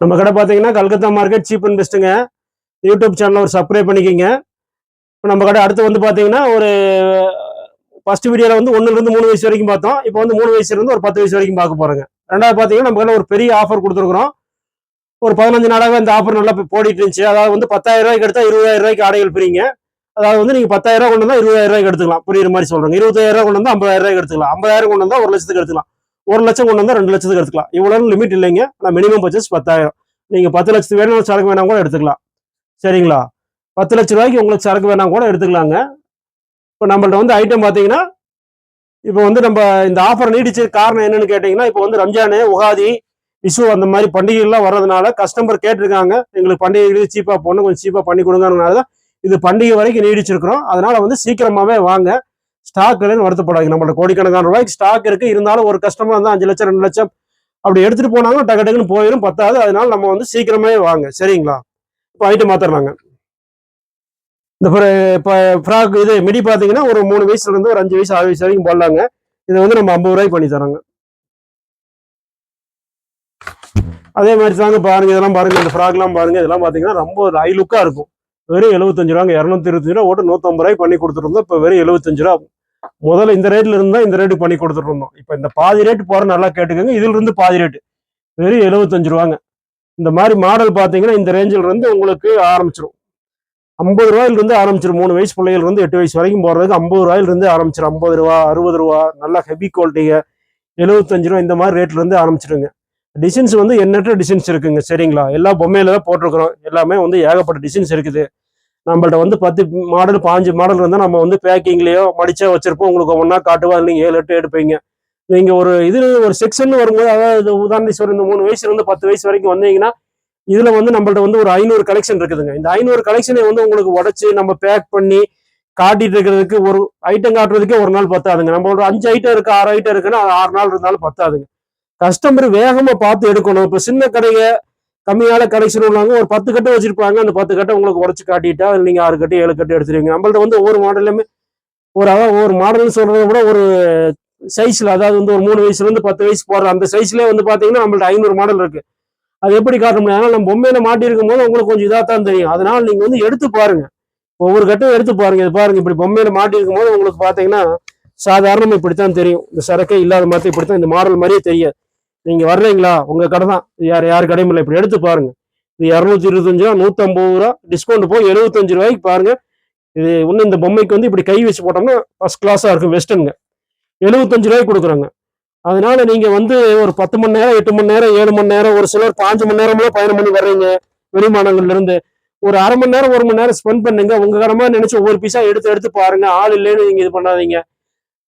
நம்ம கடை பார்த்தீங்கன்னா கல்கத்தா மார்க்கெட் சீப் அண்ட் பெஸ்ட்டுங்க யூடியூப் சேனலை ஒரு சப்ஸ்கிரைப் பண்ணிக்கிங்க. இப்போ நம்ம கடை அடுத்து வந்து பார்த்தீங்கன்னா ஒரு ஃபர்ஸ்ட் வீடியோவில் வந்து ஒன்றுலேருந்து மூணு வயசு வரைக்கும் பார்த்தோம். இப்போ வந்து மூணு வயசுலேருந்து ஒரு பத்து வயசு வரைக்கும் பார்க்க போகிறோங்க ரெண்டாவது பார்த்தீங்கன்னா நம்ம கடை ஒரு பெரிய ஆஃபர் கொடுத்துருக்குறோம். ஒரு பதினஞ்சு நாளாக இந்த ஆஃபர் நல்லா போடிட்டு இருந்துச்சு. அதாவது வந்து பத்தாயிரம் ரூபாய்க்கு எடுத்தால் இருபதாயிரம் ரூபாய்க்கு ஆடைகள் பிரிங்க. அதாவது வந்து நீங்கள் பத்தாயிரம் ரூபாய் கொண்டு வந்தால் இருபதாயிரம் ரூபாய்க்கு எடுத்துக்கலாம். புரியுற மாதிரி சொல்கிறேன் இருபத்தாயிரம் ரூபாய் கொண்டு வந்தால் ஐம்பதாயிரம் ரூபாய்க்கு எடுத்துக்கலாம். ஐம்பதாயிரம் கொண்டு வந்தால் ஒரு லட்சத்துக்கு எடுத்துக்கலாம். ஒரு லட்சம் கொண்டு வந்தால் ரெண்டு லட்சத்துக்கு எடுத்துக்கலாம். இவ்வளோ லிமிட் இல்லைங்க. ஆனால் மினிமம் பர்ச்சேஸ் பத்தாயிரம். நீங்கள் பத்து லட்சத்துக்கு வேணும் சரக்கு வேணாம் கூட எடுத்துக்கலாம். சரிங்களா? பத்து லட்ச ரூபாய்க்கு உங்களுக்கு சரக்கு வேணாம் கூட எடுத்துக்கலாங்க. இப்போ நம்மள்ட்ட வந்து ஐட்டம் பார்த்தீங்கன்னா இப்போ வந்து நம்ம இந்த ஆஃபர் நீடிச்ச காரணம் என்னன்னு கேட்டிங்கன்னா இப்போ வந்து ரம்ஜானு உகாதி விஷு அந்த மாதிரி பண்டிகைகள்லாம் வர்றதுனால கஸ்டமர் கேட்டிருக்காங்க. எங்களுக்கு பண்டிகைகளுக்கு சீப்பாக போடணும் கொஞ்சம் சீப்பாக பண்ணி கொடுங்கறதுனால தான் இது பண்டிகை வரைக்கும் நீடிச்சிருக்கிறோம். அதனால வந்து சீக்கிரமாகவே வாங்க. ஸ்டாக் இல்லைன்னு வருத்தப்படாது நம்மள்ட்ட கோடிக்கணக்கான ரூபாய்க்கு ஸ்டாக் இருக்கு. இருந்தாலும் ஒரு கஸ்டமர் வந்து அஞ்சு லட்சம் ரெண்டு லட்சம் அப்படி எடுத்துட்டு போனாங்கன்னா டக்கு டக்குன்னு போயிடும் பத்தாது. அதனால நம்ம வந்து சீக்கிரமே வாங்க. சரிங்களா? இப்போ ஐட்டம் மாத்திரலாங்க. இந்த இப்போ ஃப்ராக் இது மிடி பார்த்தீங்கன்னா ஒரு மூணு வயசுல இருந்து ஒரு அஞ்சு வயசு ஆறு வயசு வரைக்கும் போடலாங்க. இதை வந்து நம்ம ஐம்பது ரூபாய்க்கு பண்ணி தரோங்க. அதே மாதிரி தாங்க பாருங்க இதெல்லாம் பாருங்க. இந்த ஃப்ராக்லாம் பாருங்க. இதெல்லாம் பார்த்தீங்கன்னா ரொம்ப ஒரு ஹை லுக்காக இருக்கும். வெறும் எழுபத்தஞ்சு ரூபாங்க. இரநூத்தி இருபத்தஞ்சு ரூபா ஓட்டு நூற்றம்பது ரூபாய்க்கு பண்ணி கொடுத்துருந்தோம் இப்போ வெறும் எழுபத்தஞ்சு ரூபா ஆகும் முதல்ல இந்த ரேட்ல இருந்தா இந்த ரேட்டு பண்ணி கொடுத்துட்டு இருந்தோம். இப்போ இந்த பாதி ரேட் போற நல்லா கேட்டுக்கோங்க. இதுல இருந்து பாதி ரேட்டு வெறும் எழுபத்தஞ்சு ரூபாங்க. இந்த மாதிரி மாடல் பார்த்தீங்கன்னா இந்த ரேஞ்சில் இருந்து உங்களுக்கு ஆரம்பிச்சிடும் ஐம்பது ரூபாயிலிருந்து ஆரம்பிச்சிடும் மூணு வயசு பிள்ளைகள் இருந்து எட்டு வயசு வரைக்கும் போறதுக்கு ஐம்பது ரூபாயிலிருந்து ஆரம்பிச்சிடும் ஐம்பது ரூபா அறுபது ரூபா நல்லா ஹெவி குவாலிட்டிங்க எழுபத்தஞ்சு ரூபா இந்த மாதிரி ரேட்ல இருந்து ஆரம்பிச்சிடுங்க டிசைன்ஸ் வந்து எண்ணற்ற டிசைன்ஸ் இருக்குங்க. சரிங்களா? எல்லா பொம்மையில தான் போட்டிருக்கிறோம். எல்லாமே வந்து ஏகப்பட்ட டிசைன்ஸ் இருக்குது. நம்மள்ட்ட வந்து பத்து மாடல் பாஞ்சு மாடல் இருந்தால் நம்ம வந்து பேக்கிங்லேயோ மடிச்சா வச்சிருப்போம். உங்களுக்கு ஒன்றா காட்டுவா நீங்கள் ஏழு எட்டு எடுப்பீங்க. நீங்கள் ஒரு இது ஒரு செக்ஷன் வரும்போது அதாவது உதாரணீஸ்வரர் இந்த மூணு வயசுலேருந்து பத்து வயசு வரைக்கும் வந்தீங்கன்னா இதில் வந்து நம்மள்ட்ட வந்து ஒரு ஐநூறு கலெக்ஷன் இருக்குதுங்க. இந்த ஐநூறு கலெக்ஷனை வந்து உங்களுக்கு உடச்சி நம்ம பேக் பண்ணி காட்டிட்டு இருக்கிறதுக்கு ஒரு ஐட்டம் காட்டுறதுக்கே ஒரு நாள் பத்தாதுங்க. நம்மளோட அஞ்சு ஐட்டம் இருக்கு ஆறு ஐட்டம் இருக்குன்னா அது ஆறு நாள் இருந்தாலும் பத்தாதுங்க. கஸ்டமர் வேகமாக பார்த்து எடுக்கணும். இப்போ சின்ன கடைங்க கம்மியான கலெக்ஷன் உள்ளவங்க ஒரு பத்து கட்டை வச்சிருப்பாங்க. அந்த பத்து கட்டை உங்களுக்கு உடச்சு காட்டிட்டா அதில் நீங்கள் ஆறு கட்டு ஏழு கட்டு எடுத்துருவீங்க. நம்மள்ட்ட வந்து ஒவ்வொரு மாடலுமே ஒரு அதாவது ஒவ்வொரு மாடல்னு சொல்கிறத விட ஒரு சைஸ்ல அதாவது வந்து ஒரு மூணு வயசுல இருந்து பத்து வயசு போடுற அந்த சைஸ்லயே வந்து பாத்தீங்கன்னா நம்மள்ட்ட ஐநூறு மாடல் இருக்கு. அது எப்படி காட்ட முடியும்? அதனால நம்ம பொம்மையில மாட்டிருக்கும் போது உங்களுக்கு கொஞ்சம் இதாக தான் தெரியும். அதனால நீங்க வந்து எடுத்து பாருங்க. ஒவ்வொரு கட்டும் எடுத்து பாருங்க. இது பாருங்க இப்படி பொம்மையில மாட்டிருக்கும் போது உங்களுக்கு பாத்தீங்கன்னா சாதாரணமா இப்படித்தான் தெரியும். இந்த சரக்கே இல்லாத மாதிரி இப்படித்தான் இந்த மாடல் மாதிரியே தெரியாது. நீங்க வர்றீங்களா? உங்க கடை தான். யார் யார் கடையும் இல்லை. இப்படி எடுத்து பாருங்க. இது இரநூத்தி இருபத்தஞ்சு ரூபா நூற்றம்பது ரூபா டிஸ்கவுண்ட் போய் எழுபத்தஞ்சு ரூபாய்க்கு பாருங்க. இது இன்னும் இந்த பொம்மைக்கு வந்து இப்படி கை வச்சு போட்டோம்னா ஃபர்ஸ்ட் கிளாஸாக இருக்கும் வெஸ்டர்னுங்க எழுபத்தஞ்சு ரூபாய்க்கு கொடுக்குறாங்க. அதனால நீங்க வந்து ஒரு பத்து மணி நேரம் எட்டு மணி நேரம் ஏழு மணி நேரம் ஒரு சிலர் பாஞ்சு மணி நேரம்லாம் பயணம் பண்ணி வர்றீங்க. வெளிமாநிலங்கள்ல இருந்து. ஒரு அரை மணி நேரம் ஒரு மணி நேரம் ஸ்பெண்ட் பண்ணுங்க. உங்க கடமை நினைச்சு ஒவ்வொரு பீஸா எடுத்து எடுத்து பாருங்க. ஆள் இல்லைன்னு நீங்க இது பண்ணாதீங்க.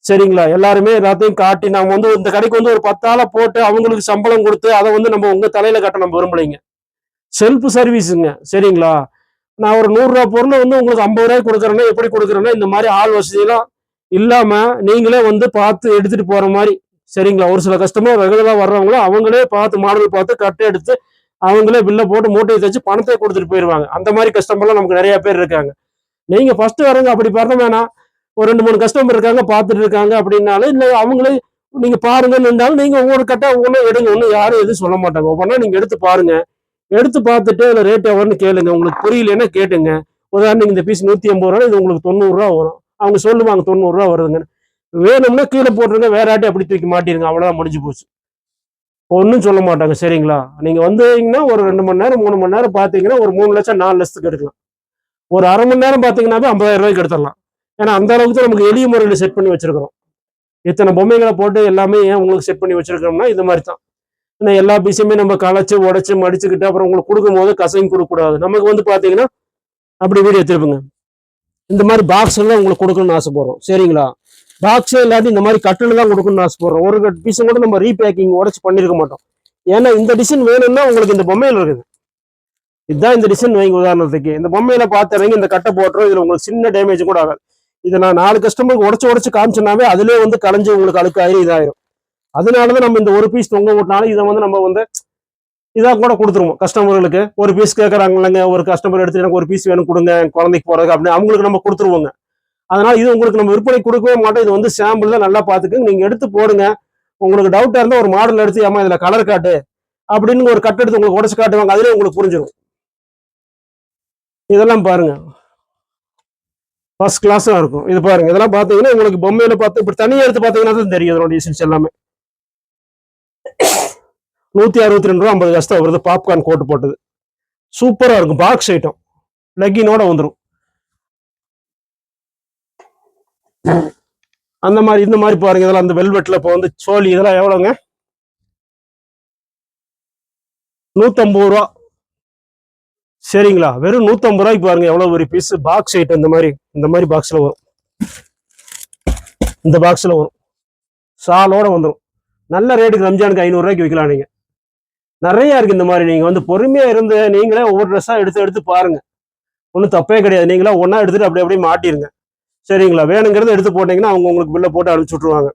சரிங்களா? எல்லாருமே எல்லாத்தையும் காட்டி நாங்கள் வந்து இந்த கடைக்கு வந்து ஒரு பத்தாள போட்டு அவங்களுக்கு சம்பளம் கொடுத்து அதை வந்து நம்ம உங்க தலையில கட்ட நம்ம விரும்பலைங்க. செல்ஃப் சர்வீஸுங்க சரிங்களா? நான் ஒரு நூறுரூவா பொருளை வந்து உங்களுக்கு ஐம்பது ரூபாய் கொடுக்குறேன்னா எப்படி கொடுக்குறேன்னா இந்த மாதிரி ஆள் வசதியெல்லாம் இல்லாம நீங்களே வந்து பார்த்து எடுத்துட்டு போற மாதிரி. சரிங்களா? ஒரு சில கஸ்டமர் ரெகுலராக வர்றவங்களும் அவங்களே பார்த்து மாடல் பார்த்து கட்டை எடுத்து அவங்களே பில்லை போட்டு மூட்டையை தச்சு பணத்தை கொடுத்துட்டு போயிடுவாங்க அந்த மாதிரி கஸ்டமர்லாம் நமக்கு நிறைய பேர் இருக்காங்க. நீங்க ஃபர்ஸ்ட் வரங்க அப்படி பண்ண வேணாம். ஒரு ரெண்டு மூணு கஸ்டமர் இருக்காங்க பார்த்துட்டு இருக்காங்க அப்படின்னாலும் இல்லை அவங்களே நீங்க பாருங்கன்னு இருந்தாலும் நீங்க ஒவ்வொரு கட்டா ஒவ்வொன்றும் எடுங்க. ஒன்றும் யாரும் எதுவும் சொல்ல மாட்டாங்க. ஒவ்வொன்றா நீங்க எடுத்து பாருங்க. எடுத்து பார்த்துட்டு அதில் ரேட் எவ்வளோன்னு கேளுங்க. உங்களுக்கு புரியலன்னா கேட்டுங்க. உதாரணம் இந்த பீஸ் நூற்றி ஐம்பது ரூபா இது உங்களுக்கு தொண்ணூறுரூவா வரும். அவங்க சொல்லுவாங்க தொண்ணூறுரூவா வருதுங்க வேணும்னா கீழே போட்டுருங்க. வேற ஆட்டி அப்படி தூக்கி மாட்டிருங்க. அவ்வளோதான் முடிஞ்சு போச்சு. ஒன்றும் சொல்ல மாட்டாங்க. சரிங்களா? நீங்கள் வந்தீங்கன்னா ஒரு ரெண்டு மணி நேரம் மூணு மணி நேரம் பார்த்தீங்கன்னா ஒரு மூணு லட்சம் நாலு லட்சத்துக்கு எடுக்கலாம். ஒரு அரை மணி நேரம் பார்த்தீங்கன்னாவே ஐம்பதாயிரம் ரூபாய்க்கு எடுத்துடலாம். ஏன்னா அந்த அளவுக்கு நமக்கு எளிய முறையில் செட் பண்ணி வச்சிருக்கிறோம். இத்தனை பொம்மைகளை போட்டு எல்லாமே ஏன் உங்களுக்கு செட் பண்ணி வச்சிருக்கிறோம்னா இது மாதிரி தான். ஏன்னா எல்லா பிசியுமே நம்ம களைச்சு உடச்சு மடிச்சுக்கிட்டு அப்புறம் உங்களுக்கு கொடுக்கும்போது கசையும் கொடுக்கக்கூடாது. நமக்கு வந்து பார்த்தீங்கன்னா அப்படி வீடியோ திருப்புங்க இந்த மாதிரி பாக்ஸில் தான் உங்களுக்கு கொடுக்கணும்னு ஆசைப்படுறோம். சரிங்களா? பாக்ஸே இல்லாட்டி இந்த மாதிரி கட்டில் தான் கொடுக்கணும்னு ஆசைப்படுறோம். ஒரு பீஸும் கூட நம்ம ரீபேக்கிங் உடச்சு பண்ணியிருக்க மாட்டோம். ஏன்னா இந்த டிசைன் வேணும்னா உங்களுக்கு இந்த பொம்மையில் இருக்குது. இதுதான் இந்த டிசைன் வைங்க உதாரணத்துக்கு. இந்த பொம்மையில பார்த்துறீங்க இந்த கட்டை போட்டுரும் இதில் உங்களுக்கு சின்ன டேமேஜ் கூட ஆகாது. இதை நான் நாலு கஸ்டமருக்கு உடச்சு உடச்சு காமிச்சோன்னாவே அதுலயே வந்து கலைஞ்சு உங்களுக்கு அழுக்கு ஆயிரும் இதாயிரும். அதனாலதான் நம்ம இந்த ஒரு பீஸ் தொங்க விட்டனாலும் இதை வந்து நம்ம வந்து இதாக கூட கொடுத்துருவோம். கஸ்டமர்களுக்கு ஒரு பீஸ் கேட்குறாங்க இல்லைங்க ஒரு கஸ்டமர் எடுத்து எனக்கு ஒரு பீஸ் வேணும் கொடுங்க குழந்தைக்கு போறதுக்கு அப்படின்னு அவங்களுக்கு நம்ம கொடுத்துருவோங்க. அதனால இது உங்களுக்கு நம்ம விற்பனை கொடுக்கவே மாட்டோம். இது வந்து சாம்பிள் தான் நல்லா பார்த்துக்கு நீங்க எடுத்து போடுங்க. உங்களுக்கு டவுட்டா இருந்தா ஒரு மாடல் எடுத்து ஏமா இதுல கலர் காட்டு அப்படின்னு ஒரு கட் எடுத்து உங்களுக்கு உடச்சு காட்டுவாங்க. அதுலேயே உங்களுக்கு புரிஞ்சிடும் இதெல்லாம் பாருங்க. ஃபர்ஸ்ட் கிளாஸாக இருக்கும். இது பாருங்க இதெல்லாம் பார்த்தீங்கன்னா உங்களுக்கு பொம்மையில பார்த்து இப்படி தனியாக எடுத்து பார்த்தீங்கன்னா தான் தெரியும் இதோட டிசைன்ஸ் எல்லாமே. நூற்றி அறுபத்தி ரெண்டு ரூபா ஐம்பது காசு தான் வருது பாப்கார்ன் கோட்டு போட்டது. சூப்பராக இருக்கும் பாக்ஸ் ஐட்டம் லெக்கினோட வந்துடும் அந்த மாதிரி இந்த மாதிரி பாருங்க இதெல்லாம் அந்த வெல்வெட்ல இப்போ வந்து சோழி இதெல்லாம் எவ்வளோங்க? நூற்றம்பது ரூபா. சரிங்களா? வெறும் நூற்றம்பது ரூபாய்க்கு பாருங்க எவ்வளோ ஒரு பீஸ் பாக்ஸ் ஐட்டம் இந்த மாதிரி இந்த மாதிரி பாக்ஸில் வரும். இந்த பாக்ஸில் வரும். சாலோட வந்துடும் நல்ல ரேட்டுக்கு ரம்ஜானுக்கு ஐநூறுரூவாய்க்கு விற்கலாம் நீங்கள் நிறையா இருக்குது இந்த மாதிரி. நீங்கள் வந்து பொறுமையாக இருந்து நீங்களே ஒவ்வொரு ட்ரெஸ்ஸாக எடுத்து எடுத்து பாருங்கள் ஒன்றும் தப்பே கிடையாது. நீங்களா ஒன்றா எடுத்துகிட்டு அப்படி அப்படியே மாட்டிருங்க. சரிங்களா? வேணுங்கிறத எடுத்து போட்டிங்கன்னா அவங்க உங்களுக்கு பில்லை போட்டு அனுப்பிச்சி விட்ருவாங்க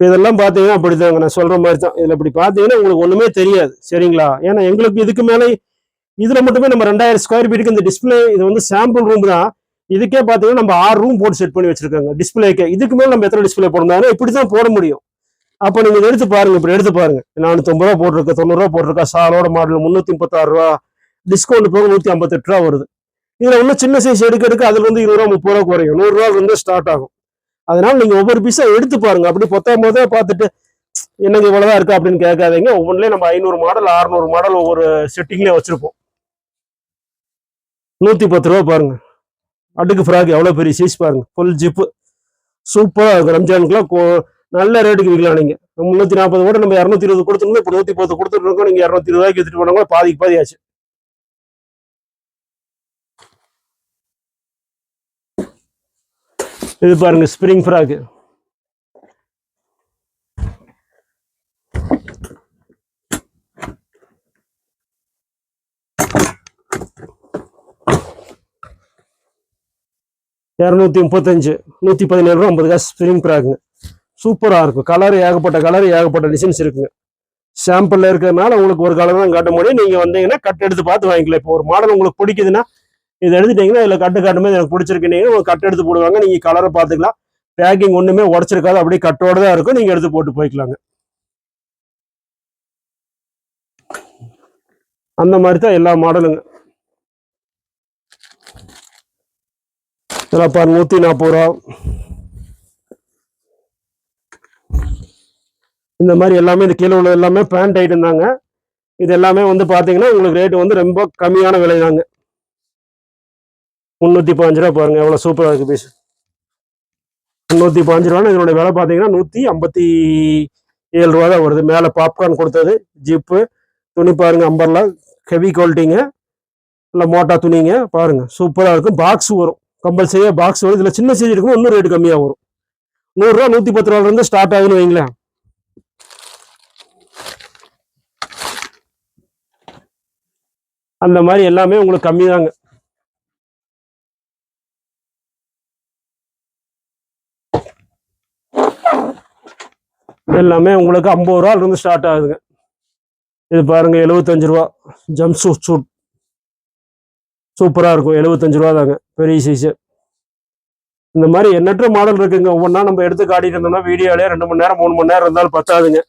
இதெல்லாம் பார்த்தீங்கன்னா அப்படிதாங்க. நான் சொல்ற மாதிரி தான் இதில் இப்படி பார்த்தீங்கன்னா உங்களுக்கு ஒன்றுமே தெரியாது. சரிங்களா? ஏன்னா எங்களுக்கு இதுக்கு மேலே இதில் மட்டுமே நம்ம ரெண்டாயிரம் ஸ்கொயர் ஃபீட்டுக்கு இந்த டிஸ்பிளே இது வந்து சாம்பிள் ரூம் தான். இதுக்கே பார்த்தீங்கன்னா நம்ம ஆறு ரூம் போட்டு செட் பண்ணி வச்சிருக்காங்க. டிஸ்பிளேக்கே இதுக்கு மேலே நம்ம எத்தனை டிஸ்பிளே போடணும்? இப்படி தான் போட முடியும். அப்போ நீங்கள் எடுத்து பாருங்க. இப்படி எடுத்து பாருங்க. நானூற்றம்பது ரூபா போட்டிருக்கு தொண்ணூறுரூவா போட்டிருக்கா சாலோட மாடல் முந்நூற்றி முப்பத்தாறு ரூபா. டிஸ்கவுண்ட் போக நூற்றி ஐம்பத்தெட்டு ரூபா வருது. இதில் இன்னும் சின்ன சைஸ் எடுக்க எடுக்க அதுல இருபது ரூபா முப்பது ரூபா குறையும். நூறுரூவா வந்து ஸ்டார்ட் ஆகும். அதனால நீங்க ஒவ்வொரு பீஸா எடுத்து பாருங்க. அப்படி பொத்தாம் போதே பார்த்துட்டு என்னங்க இவ்வளவுதான் இருக்கா அப்படின்னு கேட்காதீங்க. ஒவ்வொன்றிலையும் நம்ம ஐநூறு மாடல் அறுநூறு மாடல் ஒவ்வொரு செட்டிங்லயே வச்சிருப்போம். நூத்தி பத்து ரூபா பாருங்க. அடுக்கு ஃப்ராக் எவ்வளவு பெரிய சைஸ் பாருங்க. ஃபுல் ஜிப்பு சூப்பரா இருக்கும். ரம்ஜானுக்குலாம் கோ- நல்ல ரேட்டுக்கு விற்கலாம் நீங்க. முந்நூற்றி நாற்பது கூட நம்ம இரநூத்தி இருபது கொடுத்துருந்தோம். இப்போ நூத்தி பத்து கொடுத்துருக்கோம் நீங்க இரநூத்தி இருபது ரூபாய்க்கு எடுத்துட்டு போனாங்க பாதிக்கு பாதி ஆச்சு. இது பாருங்க ஸ்ப்ரிங் ஃப்ராக் இரநூத்தி முப்பத்தஞ்சு நூற்றி பதினேழு ரூபா ஐம்பது காசு ஸ்ப்ரிங் ஃப்ராக்குங்க சூப்பராக இருக்கும். கலர் ஏகப்பட்ட கலர் ஏகப்பட்ட டிசைன்ஸ் இருக்குங்க. சாம்பிளில் இருக்கிறதுனால உங்களுக்கு ஒரு கலர் தான் காட்ட முடியும். நீங்கள் வந்தீங்கன்னா கட் எடுத்து பார்த்து வாங்கிக்கலாம். இப்போ ஒரு மாடல் உங்களுக்கு பிடிக்குதுன்னா இதை எடுத்துட்டீங்கன்னா இதில் கட்டு காட்டும்போது எனக்கு பிடிச்சிருக்குனீங்க ஒரு கட்டு எடுத்து போடுவாங்க நீங்கள் கலரை பார்த்துக்கலாம். பேக்கிங் ஒன்றுமே உடச்சிருக்காது. அப்படியே கட்டோட தான் இருக்கும். நீங்கள் எடுத்து போட்டு போய்க்கலாங்க. அந்த மாதிரி தான் எல்லா மாடலுங்க இதெல்லாம் பாருங்க. நூற்றி நாற்பது ரூபா. இந்த மாதிரி எல்லாமே இந்த கீழே உள்ள எல்லாமே பேண்ட் ஐட்டம் தாங்க. இது எல்லாமே வந்து பார்த்தீங்கன்னா உங்களுக்கு ரேட்டு வந்து ரொம்ப கம்மியான விலை தாங்க முந்நூற்றி பாஞ்சு ரூபா பாருங்கள் எவ்வளோ சூப்பராக இருக்குது பீஸ் முந்நூற்றி பாஞ்சு ரூபான்னு இதனுடைய விலை பார்த்தீங்கன்னா நூற்றி ஐம்பத்தி ஏழு ரூபா தான் வருது. மேலே பாப்கார்ன் கொடுத்தது ஜிப்பு துணி பாருங்கள் அம்பர்லா ஹெவி குவாலிட்டிங்க இல்லை மோட்டா துணிங்க பாருங்க சூப்பராக இருக்கும். பாக்ஸ் வரும். கம்பல்சரியாக பாக்ஸ் வரும். இதில் சின்ன சைஸ் இருக்கும் இன்னும் ரேட்டு கம்மியாக வரும். நூறுரூவா நூற்றி பத்து ரூபாலேருந்து ஸ்டார்ட் ஆகுதுன்னு வைங்களேன். அந்த மாதிரி எல்லாமே உங்களுக்கு கம்மி தாங்க எல்லாமே உங்களுக்கு ஐம்பது ரூபாலிருந்து ஸ்டார்ட் ஆகுதுங்க. இது பாருங்க எழுபத்தஞ்சு ரூபா. ஜம்ப் சூட் சூட் சூப்பராக இருக்கும். எழுபத்தஞ்சு ரூபா தாங்க பெரிய சைஸு இந்த மாதிரி எண்ணற்ற மாடல் இருக்குங்க. ஒவ்வொன்றா நம்ம எடுத்து காட்டிட்டு இருந்தோம்னா வீடியோலேயே ரெண்டு மணி நேரம் மூணு மணி நேரம் இருந்தாலும் பத்தாதுங்க.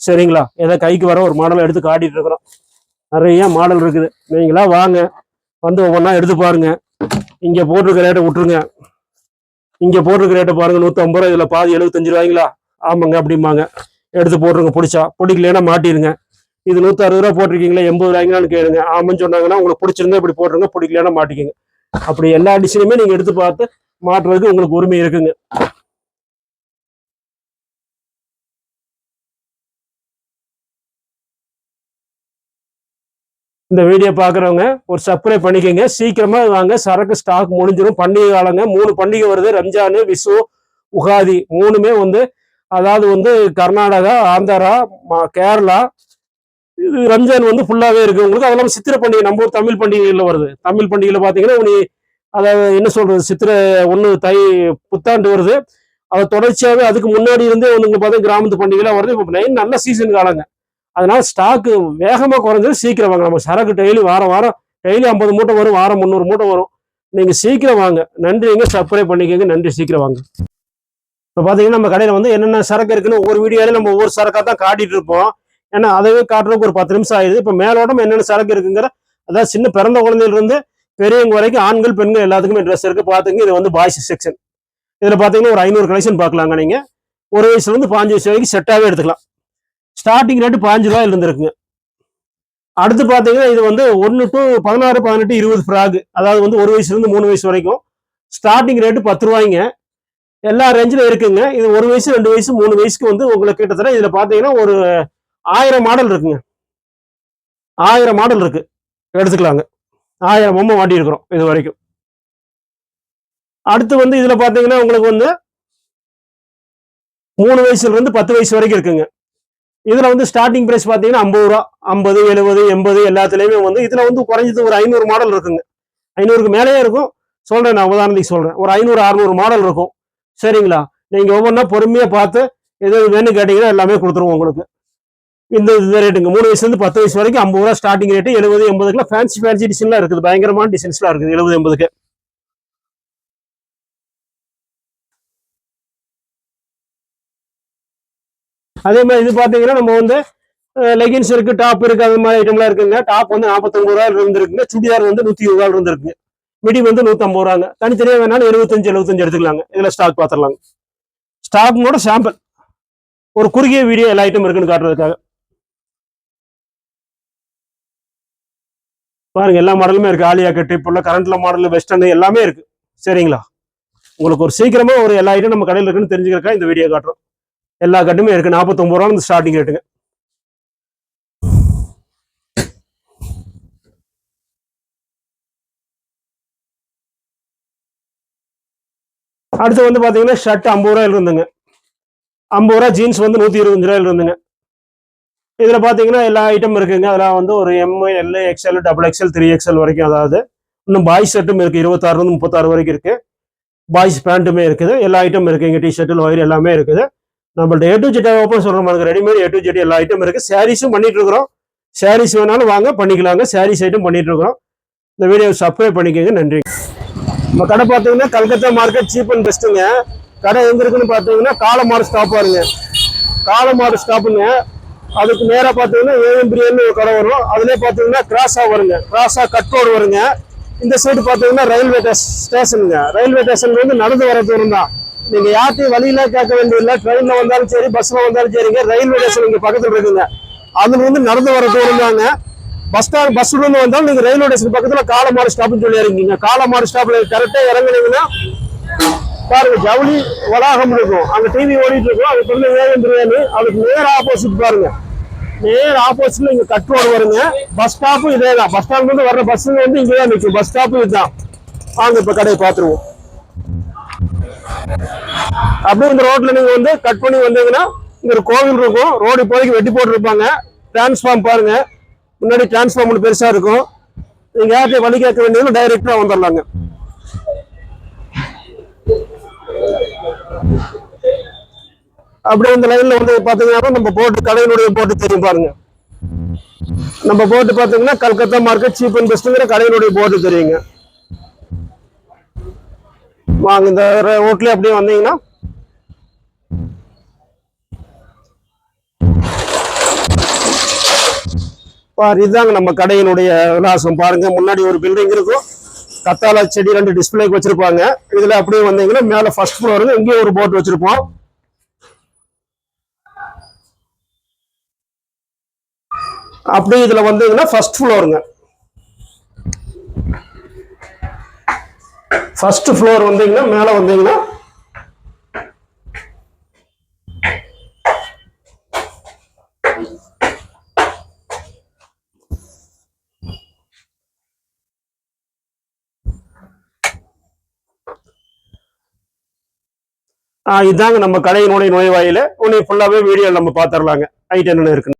சரிங்களா? ஏதோ கைக்கு வர ஒரு மாடல் எடுத்து காட்டிட்டு இருக்கிறோம். நிறைய மாடல் இருக்குது. நீங்களா வாங்க. வந்து ஒவ்வொன்றா எடுத்து பாருங்க. இங்கே போட்டிருக்க ரேட்டை விட்டுருங்க. இங்கே போட்டிருக்க ரேட்டை பாருங்க. நூற்றம்பது ரூபா இதில் பாதி எழுபத்தஞ்சு ரூபாய்ங்களா? ஆமாங்க அப்படிம்பாங்க. எடுத்து போட்டுருங்க பிடிச்சா. பிடிக்கலன்னா மாட்டிடுங்க இது நூற்றி அறுபது ரூபா போட்டிருக்கீங்களா எண்பது ரூபாய்ங்களான்னு கேளுங்க. ஆமான்னு சொன்னாங்கன்னா உங்களுக்கு பிடிச்சிருந்தா இப்படி போட்டுருங்க பிடிக்கலன்னா மாட்டிக்கிங்க. அப்படி எல்லா டிசைனுமே நீங்கள் எடுத்து பார்த்து மாட்டுறதுக்கு உங்களுக்கு உரிமை இருக்குங்க. இந்த வீடியோ பார்க்குறவங்க ஒரு சப்ஸ்கிரைப் பண்ணிக்கோங்க. சீக்கிரமாக வாங்க. சரக்கு ஸ்டாக் முடிஞ்சிடும் பண்டிகை காலங்க. மூணு பண்டிகை வருது. ரம்ஜானு விசு உகாதி மூணுமே வந்து அதாவது வந்து கர்நாடகா ஆந்திரா மா கேரளா இது ரம்ஜான் வந்து ஃபுல்லாகவே இருக்குது உங்களுக்கு அதெல்லாம் சித்திரை பண்டிகை நம்ம ஊர் தமிழ் பண்டிகையில் வருது. தமிழ் பண்டிகையில் பார்த்தீங்கன்னா உனி அதாவது என்ன சொல்கிறது சித்திரை ஒன்று தை புத்தாண்டு வருது. அது தொடர்ச்சியாகவே அதுக்கு முன்னாடி இருந்தே ஒன்றுங்க உங்களுக்கு பார்த்தா கிராமத்து பண்டிகைலாம் வருது. இப்போ நைன் நல்ல சீசன் காலங்க. அதனால ஸ்டாக்கு வேகமாக குறைஞ்சது சீக்கிரம் வாங்க. நம்ம சரக்கு டெய்லி வாரம் வாரம் டெய்லி ஐம்பது மூட்டை வரும் வாரம் முந்நூறு மூட்டை வரும். நீங்கள் சீக்கிரம் வாங்க. நன்றிங்க சப்ளை பண்ணிக்கோங்க. நன்றி சீக்கிரம் வாங்க. இப்போ பார்த்தீங்கன்னா நம்ம கடையில் வந்து என்னென்ன சரக்கு இருக்குன்னு ஒவ்வொரு வீடியோலையும் நம்ம ஒவ்வொரு சரக்காக தான் காட்டிட்டு இருப்போம். ஏன்னா அதவே காட்டுறதுக்கு ஒரு பத்து நிமிஷம் ஆயிடுது. இப்போ மேலோடம் என்னென்ன சரக்கு இருக்குங்கிற அதாவது சின்ன பிறந்த குழந்தையிலிருந்து பெரியவங்க வரைக்கும் ஆண்கள் பெண்கள் எல்லாத்துக்குமே ட்ரெஸ் இருக்குது பார்த்துங்க இது வந்து பாய்ஸ் செக்ஷன் இதில் பார்த்தீங்கன்னா ஒரு ஐநூறு கலெக்ஷன் பார்க்கலாங்க நீங்கள் ஒரு வயசுலேருந்து பாஞ்சு வயசு வரைக்கும் செட்டாகவே எடுத்துக்கலாம். ஸ்டார்டிங் ரேட்டு பாஞ்சு ரூபாயில இருந்துருக்குங்க. அடுத்து பார்த்தீங்கன்னா இது வந்து ஒன்று டு பதினாறு பதினெட்டு இருபது ஃப்ராக். அதாவது வந்து ஒரு வயசுலேருந்து மூணு வயசு வரைக்கும். ஸ்டார்டிங் ரேட்டு பத்து ரூபாய்ங்க. எல்லா ரேஞ்சிலும் இருக்குங்க. இது ஒரு வயசு ரெண்டு வயசு மூணு வயசுக்கு வந்து உங்களுக்கு கிட்டத்தட்ட இதில் பார்த்தீங்கன்னா ஒரு ஆயிரம் மாடல் இருக்குங்க. ஆயிரம் மாடல் இருக்கு. எடுத்துக்கலாங்க. ஆயிரம் பொம்மை மாட்டியிருக்கிறோம் இது வரைக்கும். அடுத்து வந்து இதில் பார்த்தீங்கன்னா உங்களுக்கு வந்து மூணு வயசுலேருந்து பத்து வயசு வரைக்கும் இருக்குங்க. இதில் வந்து ஸ்டார்டிங் ப்ரைஸ் பார்த்தீங்கன்னா ஐம்பது ரூபா ஐம்பது எழுபது எண்பது எல்லாத்துலேயுமே வந்து இதில் வந்து குறைஞ்சது ஒரு ஐநூறு மாடல் இருக்குங்க. ஐநூறுக்கு மேலேயே இருக்கும். சொல்கிறேன் நான் உதாரணத்துக்கு சொல்கிறேன் ஒரு ஐநூறு அறுநூறு மாடல் இருக்கும். சரிங்களா? நீங்க ஒவ்வொன்றா பொறுமையா பார்த்து எது வேணும் கேட்டீங்கன்னா எல்லாமே கொடுத்துருவோம் உங்களுக்கு. இந்த இந்த ரேட்டுங்க மூணு வயசுலேருந்து பத்து வயசு வரைக்கும் ஐம்பது ரூபா ஸ்டார்டிங் ரேட்டு எழுபது எண்பதுக்குலாம் ஃபேன்சி ஃபேன்சி டிசைன்லாம் இருக்குது. பயங்கரமான டிசைன்ஸ்லாம் இருக்குது. எழுபது எண்பதுக்கு. அதே மாதிரி இது பார்த்தீங்கன்னா நம்ம வந்து லெகின்ஸ் இருக்குது டாப் இருக்குது அது மாதிரி ஐட்டம்லாம் இருக்குங்க. டாப் வந்து நாற்பத்தொம்பது ரூபாயில இருந்து இருக்குங்க சுடிதார் வந்து நூற்றி இருபது ரூபாயில இருந்து இருக்குங்க மிடி வந்து நூற்றம்பது ரூபாங்க. தனித்தனியாக வேணாலும் எழுபத்தஞ்சு எழுபத்தஞ்சு எடுத்துக்கலாங்க. இதில் ஸ்டாக் பார்த்துடலாங்க. ஸ்டாக்னோட சாம்பிள் ஒரு குறுகிய வீடியோ எல்லா ஐட்டம் இருக்குன்னு காட்டுறதுக்காக. பாருங்க எல்லா மாடலுமே இருக்கு. ஆலியா கட்டு இப்போ உள்ள கரண்ட்ல மாடல் வெஸ்டர்ன் எல்லாமே இருக்கு. சரிங்களா? உங்களுக்கு ஒரு சீக்கிரமா ஒரு எல்லா ஐட்டம் நம்ம கடையில் இருக்குன்னு தெரிஞ்சுக்கிறக்கா இந்த வீடியோ காட்டுறோம். எல்லா கட்டுமே இருக்கு. நாற்பத்தொம்பது ரூபா ஸ்டார்டிங் ரேட்டுங்க அடுத்து வந்து பார்த்தீங்கன்னா ஷர்ட் ஐம்பது ரூபாயில இருந்துங்க. ஐம்பது ரூபா ஜீன்ஸ் வந்து நூற்றி இருபத்தஞ்சு ரூபாயில இருந்துங்க. இதில் பார்த்தீங்கன்னா எல்லா ஐட்டம் இருக்குங்க. அதெல்லாம் வந்து ஒரு M L XL double XL three XL வரைக்கும் அதாவது இன்னும் பாய்ஸ் ஷர்ட்டும் இருக்குது இருபத்தாறுலேருந்து முப்பத்தாறு வரைக்கும் இருக்குது பாய்ஸ் பேண்ட்டுமே இருக்குது. எல்லா ஐட்டம் இருக்குது இங்கே டிஷர்ட்டு லோயர் எல்லாமே இருக்குது. நம்மள்ட்ட ஏ டு ஜெட் ஓப்பன் சொல்கிற மாதிரி ரெடிமேட் ஏ டு ஜெட் எல்லா ஐட்டம் இருக்குது சாரீஸும் பண்ணிட்டு இருக்கிறோம். சாரீஸ் வேணாலும் வாங்க பண்ணிக்கலாங்க. சாரீஸ் ஐட்டம் பண்ணிட்டு இருக்கிறோம். இந்த வீடியோ சப்ஸ்கிரைப் பண்ணிக்கோங்க. நன்றி. நம்ம கடை பார்த்தீங்கன்னா கல்கத்தா மார்க்கெட் சீப் அண்ட் பெஸ்ட்டுங்க கடை எங்கே இருக்குன்னு பார்த்தீங்கன்னா காலமாடு ஸ்டாப் பாருங்க. காலமாடு ஸ்டாப்புங்க அதுக்கு நேராக பார்த்தீங்கன்னா ஏஎம் பிரியாணி ஒரு கடை வரும். அதிலே பார்த்தீங்கன்னா கிராஸாக வருங்க. கிராஸாக கட் ரோடு வருங்க. இந்த சைடு பார்த்தீங்கன்னா ரயில்வே ஸ்டேஷனுங்க ரயில்வே ஸ்டேஷன்லேருந்து வந்து நடந்து வர தூரம் தான். நீங்கள் யார்ட்டையும் வழியில கேட்க வேண்டியதில்லை ட்ரெயினில் வந்தாலும் சரி பஸ்ஸில் வந்தாலும் சரிங்க. ரயில்வே ஸ்டேஷன் இங்கே பக்கத்தில் இருக்குங்க. அதுலேருந்து நடந்து வர தூரம் தாங்க. பஸ் ஸ்டாண்ட் பஸ் இருந்து வந்தாலும் நீங்க ரயில்வே ஸ்டேஷன் பக்கத்துல காலமாறு ஸ்டாப்னு சொல்லி இறங்கிங்க காலமாறு ஸ்டாப்ல கரெக்டா இறங்குனீங்கன்னா பாருங்க ஜவுளி வளாகம் இருக்கும். அங்க டிவி ஓடிட்டு இருக்கும். அதுக்கு வந்து வேகம் பிரியாணி. அதுக்கு நேர் ஆப்போசிட் பாருங்க. நேர் ஆப்போசிட்ல இங்க கட் ரோடு வருங்க. பஸ் ஸ்டாப்பும் இதே தான் பஸ் ஸ்டாண்ட்ல இருந்து வர்ற பஸ் வந்து இங்கே நிற்கும் பஸ் ஸ்டாப்பும் இதுதான். வாங்க இப்ப கடையை பார்த்துருவோம். அப்படியே இந்த ரோட்ல நீங்க வந்து கட் பண்ணி வந்தீங்கன்னா இங்க ஒரு கோவில் இருக்கும். ரோடு இப்போதைக்கு வெட்டி போட்டுருப்பாங்க. டிரான்ஸ்ஃபார்ம் பாருங்க. முன்னாடி டிரான்ஸ்ஃபார்மர் ஒன்று பெருசா இருக்கும். நீங்க யார்கிட்ட வழி கேட்க வேண்டியதும் டைரக்டா வந்துடலாங்க. அப்படியே இந்த லைன்ல வந்து பாத்தீங்கன்னா நம்ம போட்டு கடையினுடைய போட்டு தெரியும் பாருங்க. நம்ம போட்டு பாத்தீங்கன்னா கல்கத்தா மார்க்கெட் சீப் அண்ட் பெஸ்ட்ங்கிற கடையினுடைய போட்டு தெரியுங்க. வாங்க இந்த ரோட்லேயே அப்படியே வந்தீங்கன்னா பாரு இதுதாங்க நம்ம கடையினுடைய விலாசம். பாருங்க முன்னாடி ஒரு பில்டிங் இருக்கும். கத்தாழை செடி ரெண்டு டிஸ்பிளேக்கு வச்சிருப்பாங்க. இதுல அப்படியே வந்தீங்கன்னா மேல ஃபர்ஸ்ட் ஃப்ளோருங்க இங்கேயும் ஒரு போட் வச்சிருப்போம். அப்படியே இதுல வந்தீங்கன்னா ஃபர்ஸ்ட் ஃப்ளோருங்க ஃபர்ஸ்ட் ஃப்ளோர் வந்தீங்கன்னா மேல வந்தீங்கன்னா இதாங்க நம்ம கடையினுடைய நுழைவாயில. உன்னை ஃபுல்லாவே வீடியோ நம்ம பாத்திரலாங்க ஐட்டம் என்ன இருக்குன்னு.